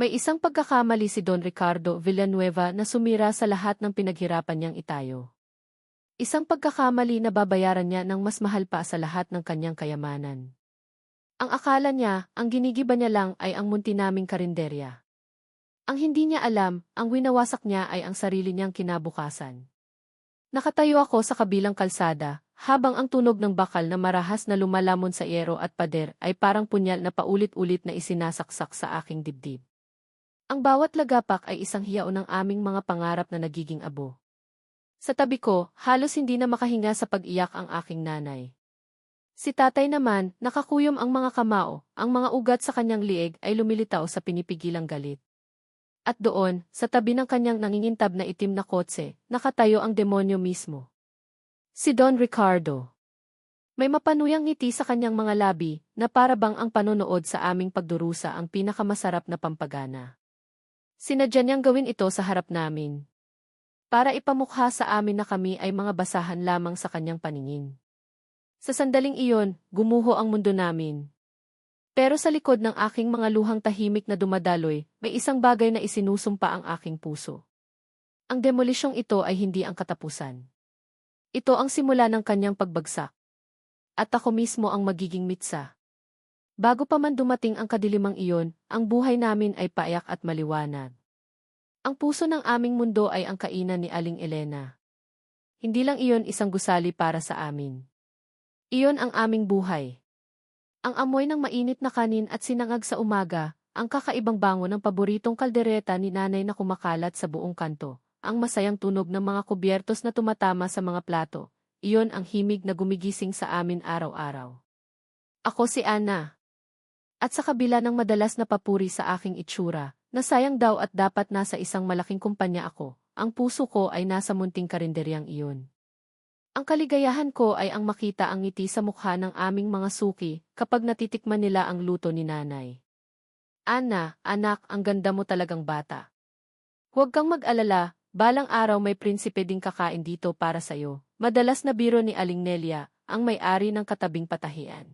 May isang pagkakamali si Don Ricardo Villanueva na sumira sa lahat ng pinaghirapan niyang itayo. Isang pagkakamali na babayaran niya ng mas mahal pa sa lahat ng kanyang kayamanan. Ang akala niya, ang ginigiba niya lang ay ang munti naming karinderya. Ang hindi niya alam, ang winawasak niya ay ang sarili niyang kinabukasan. Nakatayo ako sa kabilang kalsada, habang ang tunog ng bakal na marahas na lumalamon sa yero at pader ay parang punyal na paulit-ulit na isinasaksak sa aking dibdib. Ang bawat lagapak ay isang hiyaw ng aming mga pangarap na nagiging abo. Sa tabi ko, halos hindi na makahinga sa pag-iyak ang aking nanay. Si tatay naman, nakakuyom ang mga kamao, ang mga ugat sa kanyang lieg ay lumilitaw sa pinipigilang galit. At doon, sa tabi ng kanyang nangingintab na itim na kotse, nakatayo ang demonyo mismo. Si Don Ricardo. May mapanuyang ngiti sa kanyang mga labi, na para bang ang panonood sa aming pagdurusa ang pinakamasarap na pampagana. Sinadya niyang gawin ito sa harap namin. Para ipamukha sa amin na kami ay mga basahan lamang sa kanyang paningin. Sa sandaling iyon, gumuho ang mundo namin. Pero sa likod ng aking mga luhang tahimik na dumadaloy, may isang bagay na isinusumpa ang aking puso. Ang demolisyong ito ay hindi ang katapusan. Ito ang simula ng kanyang pagbagsak. At ako mismo ang magiging mitsa. Bago pa man dumating ang kadilimang iyon, ang buhay namin ay payak at maliwanag. Ang puso ng aming mundo ay ang kainan ni Aling Elena. Hindi lang iyon isang gusali para sa amin. Iyon ang aming buhay. Ang amoy ng mainit na kanin at sinangag sa umaga, ang kakaibang bango ng paboritong kaldereta ni nanay na kumakalat sa buong kanto, ang masayang tunog ng mga kubyertos na tumatama sa mga plato, iyon ang himig na gumigising sa amin araw-araw. Ako si Ana. At sa kabila ng madalas na papuri sa aking itsura, na sayang daw at dapat nasa isang malaking kumpanya ako, ang puso ko ay nasa munting karinderyang iyon. Ang kaligayahan ko ay ang makita ang ngiti sa mukha ng aming mga suki kapag natitikman nila ang luto ni nanay. Ana, anak, ang ganda mo talagang bata. Huwag kang mag-alala, balang araw may prinsipe ding kakain dito para sa'yo. Madalas na biro ni Aling Nelia, ang may-ari ng katabing patahian.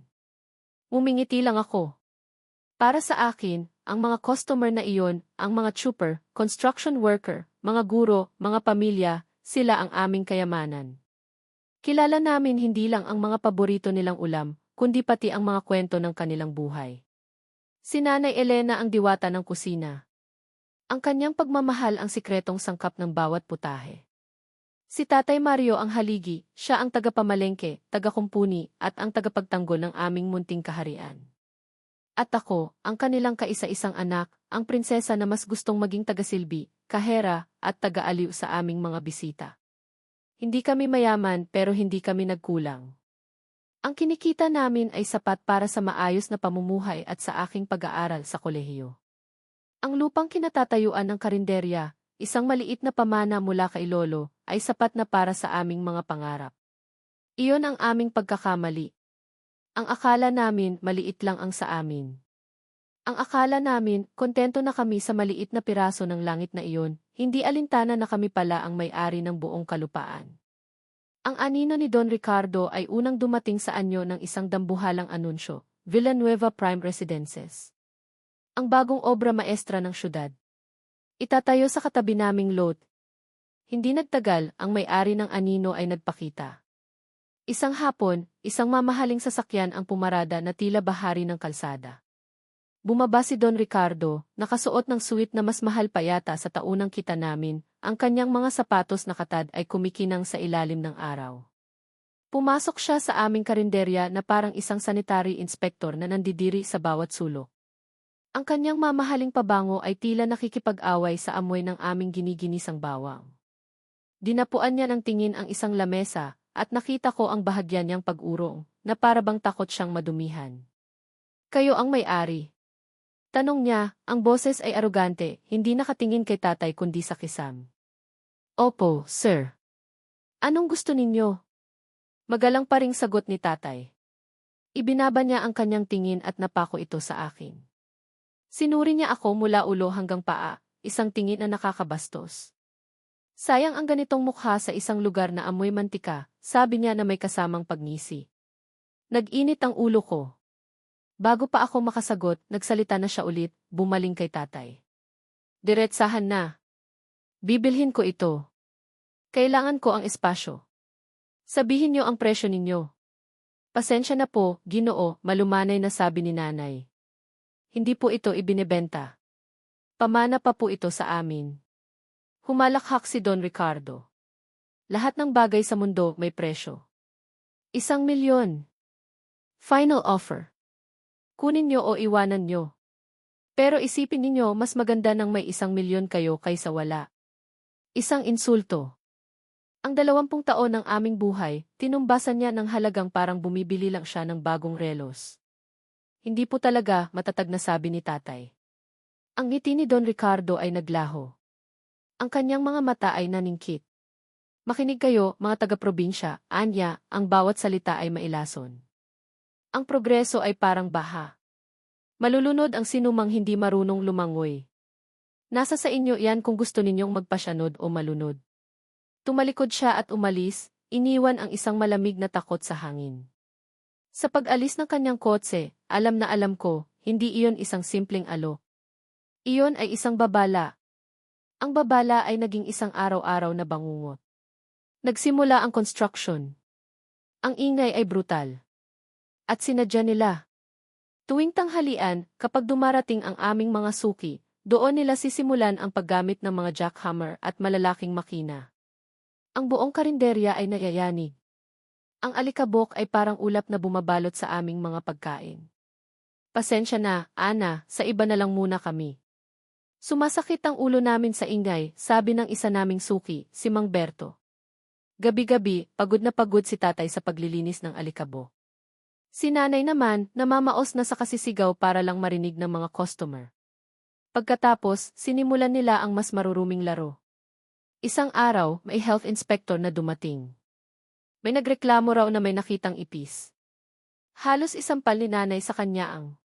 Mumingiti lang ako. Para sa akin, ang mga customer na iyon, ang mga trooper, construction worker, mga guro, mga pamilya, sila ang aming kayamanan. Kilala namin hindi lang ang mga paborito nilang ulam, kundi pati ang mga kwento ng kanilang buhay. Si Nanay Elena ang diwata ng kusina. Ang kanyang pagmamahal ang sikretong sangkap ng bawat putahe. Si Tatay Mario ang haligi, siya ang tagapamalengke, tagakumpuni, at ang tagapagtanggol ng aming munting kaharian. At ako, ang kanilang kaisa-isang anak, ang prinsesa na mas gustong maging tagasilbi, kahera, at tagaaliw sa aming mga bisita. Hindi kami mayaman pero hindi kami nagkulang. Ang kinikita namin ay sapat para sa maayos na pamumuhay at sa aking pag-aaral sa kolehiyo. Ang lupang kinatatayuan ng karinderya, isang maliit na pamana mula kay Lolo, ay sapat na para sa aming mga pangarap. Iyon ang aming pagkakamali. Ang akala namin maliit lang ang sa amin. Ang akala namin, kontento na kami sa maliit na piraso ng langit na iyon, hindi alintana na kami pala ang may-ari ng buong kalupaan. Ang anino ni Don Ricardo ay unang dumating sa anyo ng isang dambuhalang anunsyo, Villanueva Prime Residences. Ang bagong obra maestra ng syudad. Itatayo sa katabi naming lot. Hindi nagtagal, ang may-ari ng anino ay nagpakita. Isang hapon, isang mamahaling sasakyan ang pumarada na tila bahari ng kalsada. Bumaba si Don Ricardo, nakasuot ng suit na mas mahal pa yata sa taunang kita namin, ang kanyang mga sapatos na katad ay kumikinang sa ilalim ng araw. Pumasok siya sa aming karinderya na parang isang sanitary inspector na nandidiri sa bawat sulok. Ang kanyang mamahaling pabango ay tila nakikipag-away sa amoy ng aming giniginisang bawang. Dinapuan niya ng tingin ang isang lamesa, at nakita ko ang bahagyan niyang pag-urong, na parabang takot siyang madumihan. Kayo ang may-ari. Tanong niya, ang boses ay arugante, hindi nakatingin kay tatay kundi sa kisam. Opo, sir. Anong gusto ninyo? Magalang pa ring sagot ni tatay. Ibinaba niya ang kanyang tingin at napako ito sa akin. Sinuri niya ako mula ulo hanggang paa, isang tingin na nakakabastos. Sayang ang ganitong mukha sa isang lugar na amoy mantika, sabi niya na may kasamang pagngisi. Nag-init ang ulo ko. Bago pa ako makasagot, nagsalita na siya ulit, bumaling kay tatay. Diretsahan na. Bibilhin ko ito. Kailangan ko ang espasyo. Sabihin niyo ang presyo ninyo. Pasensya na po, ginoo, malumanay na sabi ni nanay. Hindi po ito ibinebenta. Pamana pa po ito sa amin. Humalakhak si Don Ricardo. Lahat ng bagay sa mundo may presyo. Isang milyon. Final offer. Kunin niyo o iwanan niyo. Pero isipin ninyo mas maganda nang may isang milyon kayo kaysa wala. Isang insulto. Ang dalawampung taon ng aming buhay, tinumbasan niya ng halagang parang bumibili lang siya ng bagong relos. Hindi po talaga, matatag na sabi ni tatay. Ang ngiti ni Don Ricardo ay naglaho. Ang kanyang mga mata ay naningkit. Makinig kayo, mga taga-probinsya, anya, ang bawat salita ay mailason. Ang progreso ay parang baha. Malulunod ang sinumang hindi marunong lumangoy. Nasa sa inyo yan kung gusto ninyong magpasyanod o malunod. Tumalikod siya at umalis, iniwan ang isang malamig na takot sa hangin. Sa pag-alis ng kanyang kotse, alam na alam ko, hindi iyon isang simpleng alo. Iyon ay isang babala. Ang babala ay naging isang araw-araw na bangungot. Nagsimula ang construction. Ang ingay ay brutal. At sinadya nila. Tuwing tanghalian, kapag dumarating ang aming mga suki, doon nila sisimulan ang paggamit ng mga jackhammer at malalaking makina. Ang buong karinderya ay nayayanig. Ang alikabok ay parang ulap na bumabalot sa aming mga pagkain. Pasensya na, Ana, sa iba na lang muna kami. Sumasakit ang ulo namin sa ingay, sabi ng isa naming suki, si Mang Berto. Gabi-gabi, pagod na pagod si tatay sa paglilinis ng alikabok. Si nanay naman, namamaos na sa kasisigaw para lang marinig ng mga customer. Pagkatapos, sinimulan nila ang mas maruruming laro. Isang araw, may health inspector na dumating. May nagreklamo raw na may nakitang ipis. Halos isampal ni nanay sa kanya ang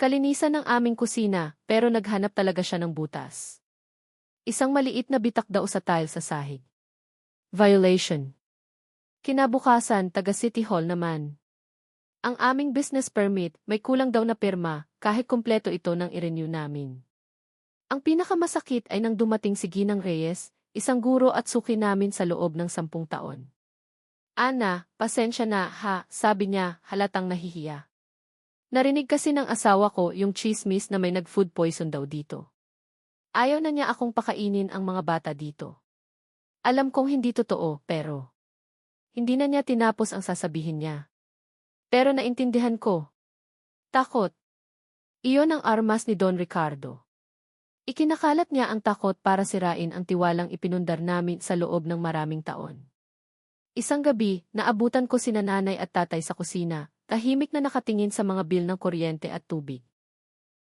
kalinisan ng aming kusina, pero naghanap talaga siya ng butas. Isang maliit na bitak daw sa tile sa sahig. Violation. Kinabukasan, taga City Hall naman. Ang aming business permit, may kulang daw na pirma, kahit kumpleto ito nang i-renew namin. Ang pinakamasakit ay nang dumating si Ginang Reyes, isang guro at suki namin sa loob ng sampung taon. Ana, pasensya na ha, sabi niya, halatang nahihiya. Narinig kasi ng asawa ko yung chismis na may nag-food poison daw dito. Ayaw na niya akong pakainin ang mga bata dito. Alam kong hindi totoo, pero... Hindi na niya tinapos ang sasabihin niya. Pero naintindihan ko. Takot. Iyon ang armas ni Don Ricardo. Ikinakalat niya ang takot para sirain ang tiwalang ipinundar namin sa loob ng maraming taon. Isang gabi, naabutan ko si nanay at tatay sa kusina, tahimik na nakatingin sa mga bil ng kuryente at tubig.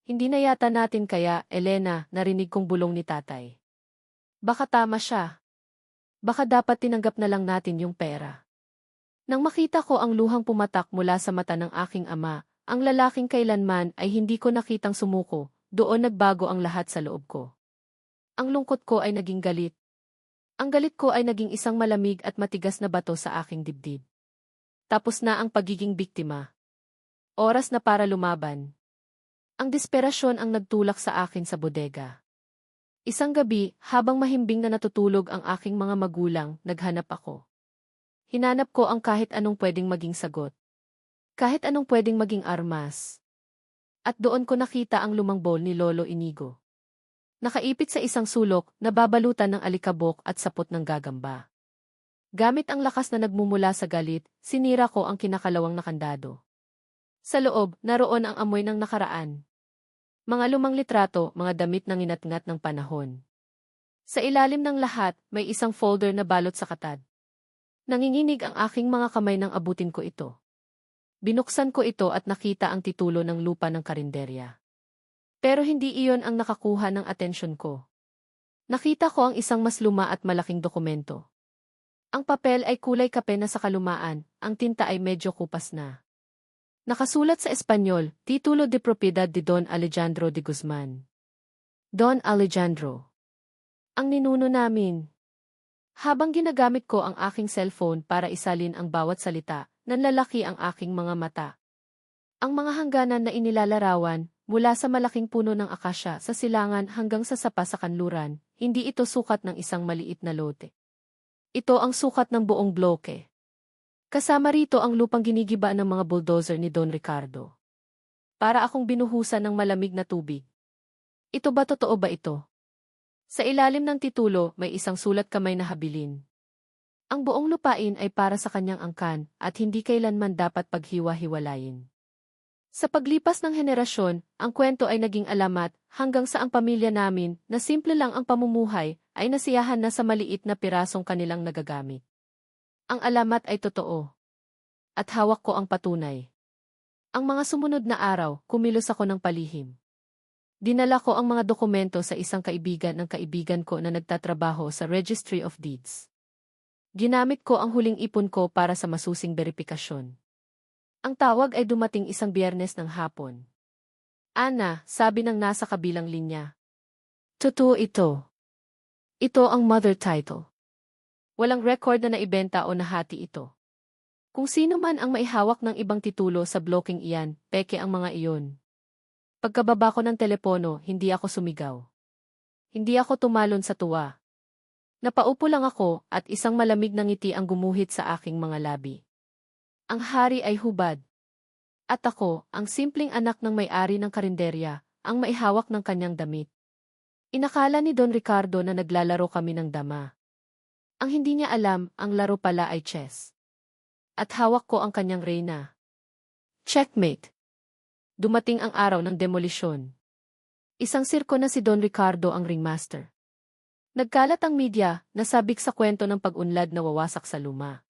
Hindi na yata natin kaya, Elena, narinig kong bulong ni tatay. Baka tama siya. Baka dapat tinanggap na lang natin yung pera. Nang makita ko ang luhang pumatak mula sa mata ng aking ama, ang lalaking kailanman ay hindi ko nakitang sumuko, doon nagbago ang lahat sa loob ko. Ang lungkot ko ay naging galit. Ang galit ko ay naging isang malamig at matigas na bato sa aking dibdib. Tapos na ang pagiging biktima. Oras na para lumaban. Ang desperasyon ang nagtulak sa akin sa bodega. Isang gabi, habang mahimbing na natutulog ang aking mga magulang, naghanap ako. Hinanap ko ang kahit anong pwedeng maging sagot. Kahit anong pwedeng maging armas. At doon ko nakita ang lumang bowl ni Lolo Inigo. Nakaipit sa isang sulok, nababalutan ng alikabok at sapot ng gagamba. Gamit ang lakas na nagmumula sa galit, sinira ko ang kinakalawang nakandado. Sa loob, naroon ang amoy ng nakaraan. Mga lumang litrato, mga damit ng inatngat ng panahon. Sa ilalim ng lahat, may isang folder na balot sa katad. Nanginginig ang aking mga kamay nang abutin ko ito. Binuksan ko ito at nakita ang titulo ng lupa ng karinderya. Pero hindi iyon ang nakakuha ng atensyon ko. Nakita ko ang isang mas luma at malaking dokumento. Ang papel ay kulay kape na sa kalumaan, ang tinta ay medyo kupas na. Nakasulat sa Espanyol, Titulo de Propiedad de Don Alejandro de Guzman. Don Alejandro. Ang ninuno namin. Habang ginagamit ko ang aking cellphone para isalin ang bawat salita, nanlalaki ang aking mga mata. Ang mga hangganan na inilalarawan, mula sa malaking puno ng akasya sa silangan hanggang sa sapa sa kanluran, hindi ito sukat ng isang maliit na lote. Ito ang sukat ng buong bloke. Kasama rito ang lupang ginigiba ng mga bulldozer ni Don Ricardo. Para akong binuhusan ng malamig na tubig. Ito ba totoo ba ito? Sa ilalim ng titulo, may isang sulat kamay na habilin. Ang buong lupain ay para sa kanyang angkan at hindi kailanman dapat paghiwa-hiwalayin. Sa paglipas ng henerasyon, ang kwento ay naging alamat hanggang sa ang pamilya namin na simple lang ang pamumuhay ay nasiyahan na sa maliit na pirasong kanilang nagagamit. Ang alamat ay totoo. At hawak ko ang patunay. Ang mga sumunod na araw, kumilos ako ng palihim. Dinala ko ang mga dokumento sa isang kaibigan ng kaibigan ko na nagtatrabaho sa Registry of Deeds. Ginamit ko ang huling ipon ko para sa masusing beripikasyon. Ang tawag ay dumating isang biyernes ng hapon. Ana, sabi ng nasa kabilang linya. Totoo ito. Ito ang mother title. Walang record na naibenta o nahati ito. Kung sino man ang maihawak ng ibang titulo sa blocking iyan, peke ang mga iyon. Pagkababa ko ng telepono, hindi ako sumigaw. Hindi ako tumalon sa tuwa. Napaupo lang ako at isang malamig na ngiti ang gumuhit sa aking mga labi. Ang hari ay hubad. At ako, ang simpleng anak ng may-ari ng karinderya, ang maihawak ng kanyang damit. Inakala ni Don Ricardo na naglalaro kami ng dama. Ang hindi niya alam, ang laro pala ay chess. At hawak ko ang kanyang reyna. Checkmate. Dumating ang araw ng demolisyon. Isang sirko na si Don Ricardo ang ringmaster. Nagkalat ang media, nasabik sa kwento ng pag-unlad na wawasak sa luma.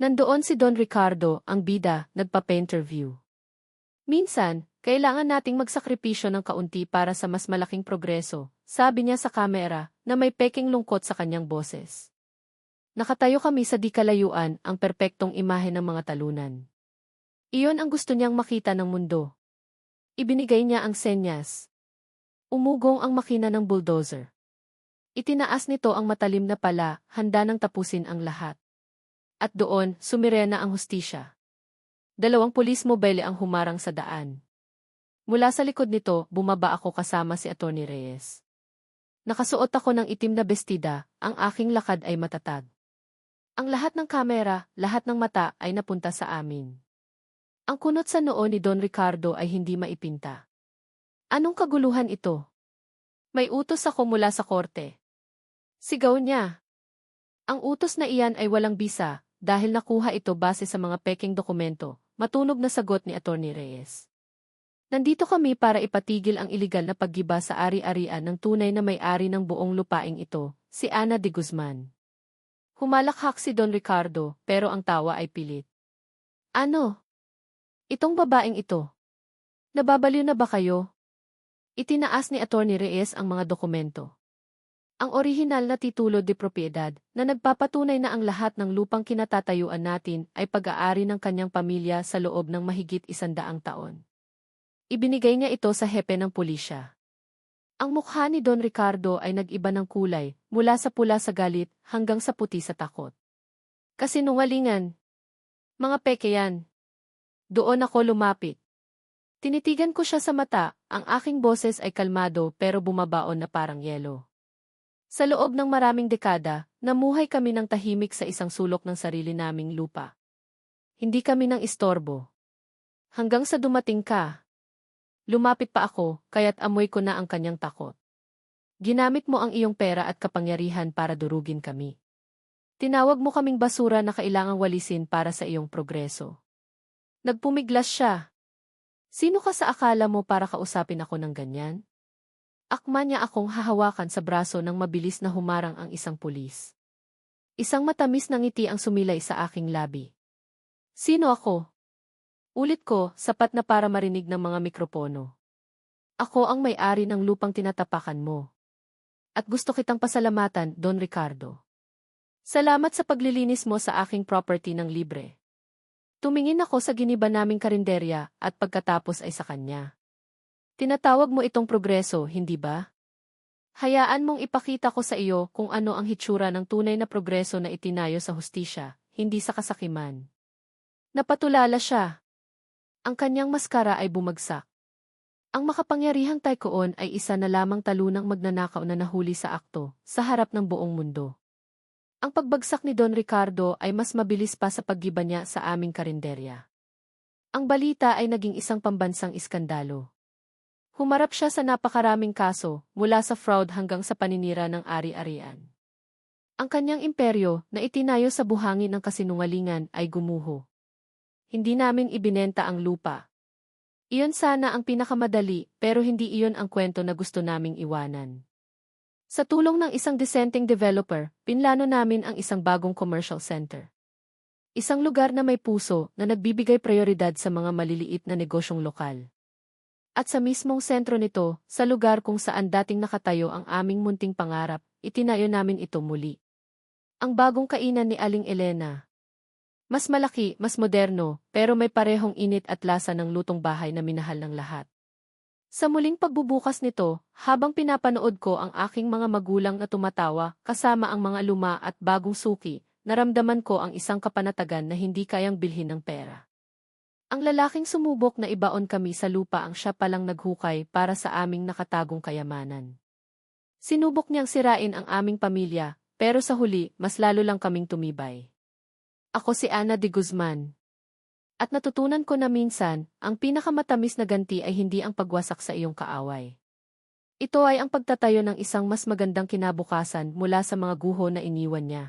Nandoon si Don Ricardo, ang bida, nagpa-interview. Minsan, kailangan nating magsakripisyo ng kaunti para sa mas malaking progreso, sabi niya sa kamera, na may peking lungkot sa kanyang boses. Nakatayo kami sa di kalayuan, ang perpektong imahe ng mga talunan. Iyon ang gusto niyang makita ng mundo. Ibinigay niya ang senyas. Umugong ang makina ng bulldozer. Itinaas nito ang matalim na pala, handa nang tapusin ang lahat. At doon, sumirena ang hustisya. Dalawang pulis mobile ang humarang sa daan. Mula sa likod nito, bumaba ako kasama si Atty. Reyes. Nakasuot ako ng itim na bestida, ang aking lakad ay matatag. Ang lahat ng kamera, lahat ng mata ay napunta sa amin. Ang kunot sa noo ni Don Ricardo ay hindi maipinta. Anong kaguluhan ito? May utos ako mula sa korte. Sigaw niya. Ang utos na iyan ay walang bisa, dahil nakuha ito base sa mga peking dokumento, matunog na sagot ni Atty. Reyes. Nandito kami para ipatigil ang iligal na paggiba sa ari-arian ng tunay na may-ari ng buong lupaing ito, si Ana de Guzman. Humalakhak si Don Ricardo, pero ang tawa ay pilit. Ano? Itong babaeng ito. Nababaliw na ba kayo? Itinaas ni Atty. Reyes ang mga dokumento. Ang orihinal na titulo de propiedad na nagpapatunay na ang lahat ng lupang kinatatayuan natin ay pag-aari ng kanyang pamilya sa loob ng mahigit isandaang taon. Ibinigay niya ito sa hepe ng pulisya. Ang mukha ni Don Ricardo ay nag-iba ng kulay, mula sa pula sa galit hanggang sa puti sa takot. Kasinungalingan. Mga peke yan. Doon ako lumapit. Tinitigan ko siya sa mata, ang aking boses ay kalmado pero bumabaon na parang yelo. Sa loob ng maraming dekada, namuhay kami ng tahimik sa isang sulok ng sarili naming lupa. Hindi kami ng istorbo. Hanggang sa dumating ka. Lumapit pa ako, kaya't amoy ko na ang kanyang takot. Ginamit mo ang iyong pera at kapangyarihan para durugin kami. Tinawag mo kaming basura na kailangang walisin para sa iyong progreso. Nagpumiglas siya. Sino ka sa akala mo para kausapin ako ng ganyan? Akma niya akong hahawakan sa braso nang mabilis na humarang ang isang pulis. Isang matamis na ngiti ang sumilay sa aking labi. Sino ako? Ulit ko, sapat na para marinig ng mga mikropono. Ako ang may-ari ng lupang tinatapakan mo. At gusto kitang pasalamatan, Don Ricardo. Salamat sa paglilinis mo sa aking property ng libre. Tumingin ako sa giniba naming karinderya at pagkatapos ay sa kanya. Tinatawag mo itong progreso, hindi ba? Hayaan mong ipakita ko sa iyo kung ano ang hitsura ng tunay na progreso na itinayo sa hustisya, hindi sa kasakiman. Napatulala siya. Ang kanyang maskara ay bumagsak. Ang makapangyarihang Tycoon ay isa na lamang talunang magnanakaw na nahuli sa akto, sa harap ng buong mundo. Ang pagbagsak ni Don Ricardo ay mas mabilis pa sa paggiba niya sa aming karinderya. Ang balita ay naging isang pambansang iskandalo. Humarap siya sa napakaraming kaso, mula sa fraud hanggang sa paninira ng ari-arian. Ang kanyang imperyo, na itinayo sa buhangin ng kasinungalingan, ay gumuho. Hindi namin ibinenta ang lupa. Iyon sana ang pinakamadali, pero hindi iyon ang kwento na gusto naming iwanan. Sa tulong ng isang dissenting developer, pinlano namin ang isang bagong commercial center. Isang lugar na may puso na nagbibigay prioridad sa mga maliliit na negosyong lokal. At sa mismong sentro nito, sa lugar kung saan dating nakatayo ang aming munting pangarap, itinayo namin ito muli. Ang bagong kainan ni Aling Elena. Mas malaki, mas moderno, pero may parehong init at lasa ng lutong bahay na minahal ng lahat. Sa muling pagbubukas nito, habang pinapanood ko ang aking mga magulang na tumatawa kasama ang mga luma at bagong suki, naramdaman ko ang isang kapanatagan na hindi kayang bilhin ng pera. Ang lalaking sumubok na ibaon kami sa lupa ang siya palang naghukay para sa aming nakatagong kayamanan. Sinubok niyang sirain ang aming pamilya, pero sa huli, mas lalo lang kaming tumibay. Ako si Ana de Guzman. At natutunan ko na minsan, ang pinakamatamis na ganti ay hindi ang pagwasak sa iyong kaaway. Ito ay ang pagtatayo ng isang mas magandang kinabukasan mula sa mga guho na iniwan niya.